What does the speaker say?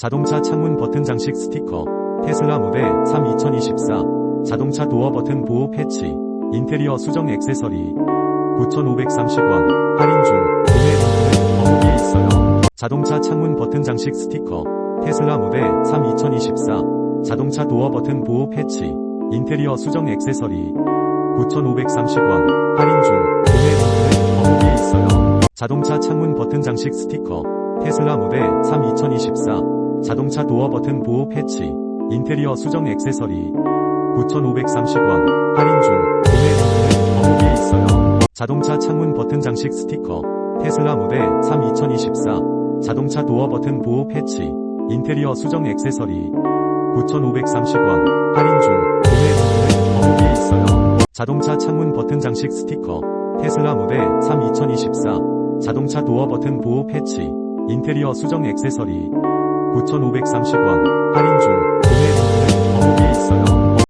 자동차 창문 버튼 장식 스티커, 테슬라 모델 3 2024, 자동차 도어 버튼 보호 패치, 인테리어 수정 액세서리, 9,530원, 할인 중, 구매 링크는 더보기에 있어요. 자동차 창문 버튼 장식 스티커, 테슬라 모델 3 2024, 자동차 도어 버튼 보호 패치, 인테리어 수정 액세서리, 9,530원, 할인 중, 구매 링크는 더보기에 있어요. 자동차 창문 버튼 장식 스티커, 테슬라 모델 3 2024, 자동차 도어 버튼 보호 패치, 인테리어 수정 액세서리, 9,530원, 할인 중, 구매 링크는 더보기에 있어요. 자동차 창문 버튼 장식 스티커, 테슬라 모델 3 2024, 자동차 도어 버튼 보호 패치, 인테리어 수정 액세서리, 9,530원, 할인 중, 구매 링크는 더보기에 있어요. 자동차 창문 버튼 장식 스티커, 테슬라 모델 3 2024, 자동차 도어 버튼 보호 패치, 인테리어 수정 액세서리, 9,530원 할인 중